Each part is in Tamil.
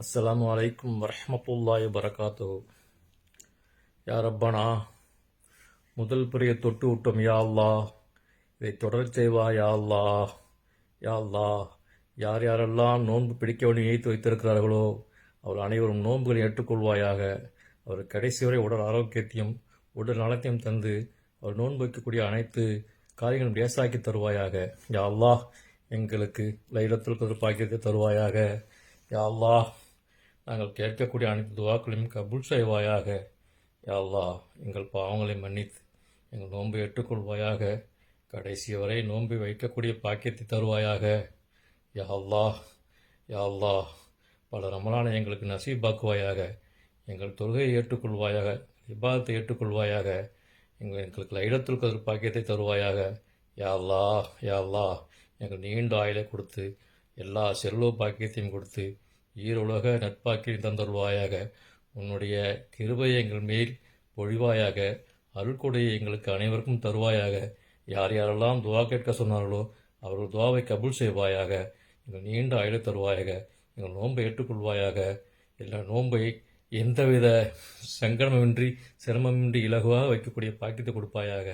அஸ்ஸலாமு அலைக்கும் வரஹ்மத்துல்லாஹி வரகாத்து யார் ரப்பனா முதல் பெரிய தொட்டு விட்டோம் யா அல்லா இதை தொடர் செய்வா யா அல்லா யா அல்லா யார் யாரெல்லாம் நோன்பு பிடிக்க வேண்டிய நினைத்து வைத்திருக்கிறார்களோ அவர் அனைவரும் நோன்புகளை ஏற்றுக்கொள்வாயாக. அவர் கடைசி வரை உடல் ஆரோக்கியத்தையும் உடல் நலத்தையும் தந்து அவர் நோன்பு வைக்கக்கூடிய அனைத்து காரியங்களும் லேசாக்கி தருவாயாக. யா அல்லாஹ் எங்களுக்கு லைலத்தில் பாக்கியத்தை தருவாயாக. யா அல்லாஹ் நாங்கள் கேட்கக்கூடிய அனைத்து துவாக்களையும் கபுல் செய்வாயாக. யா எங்கள் பாவங்களை மன்னித்து எங்கள் நோன்பை ஏற்றுக்கொள்வாயாக. கடைசி வரை நோன்பை வைக்கக்கூடிய பாக்கியத்தை தருவாயாக. யா அல்லாஹ் யா பல ரமலானை எங்களுக்கு நசீபாக்குவாயாக. எங்கள் தொழுகையை ஏற்றுக்கொள்வாயாக விபாதத்தை ஏற்றுக்கொள்வாயாக. எங்கள் எங்களுக்கு லைடத்தில் கதிர் பாக்கியத்தை தருவாயாக. யா அல்லாஹ் யா எங்கள் நீண்ட ஆயிலை கொடுத்து எல்லா செல்வ பாக்கியத்தையும் கொடுத்து ஈருலக நட்பாக்கில் தந்தருள்வாயாக. உன்னுடைய கிருபை எங்கள் மேல் பொழிவாயாக. அருள்கொடையை எங்களுக்கு அனைவருக்கும் தருவாயாக. யார் யாரெல்லாம் துவா கேட்க சொன்னார்களோ அவர்கள் துவாவை கபூல் செய்வாயாக. எங்கள் நீண்ட ஆயுளை தருவாயாக. எங்கள் நோன்பை ஏற்றுக்கொள்வாயாக. எல்லா நோன்பை எந்தவித சங்கடமின்றி சிரமமின்றி இலகுவாக வைக்கக்கூடிய பாக்கியத்தை கொடுப்பாயாக.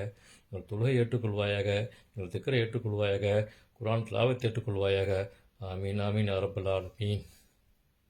எங்கள் தொழுகை ஏற்றுக்கொள்வாயாக. எங்கள் திக்கரை ஏற்றுக்கொள்வாயாக. குரான் லாபத்தை ஏற்றுக்கொள்வாயாக. ஆமீன் ஆமீன் அரபுல்லால் ஆலமீன்.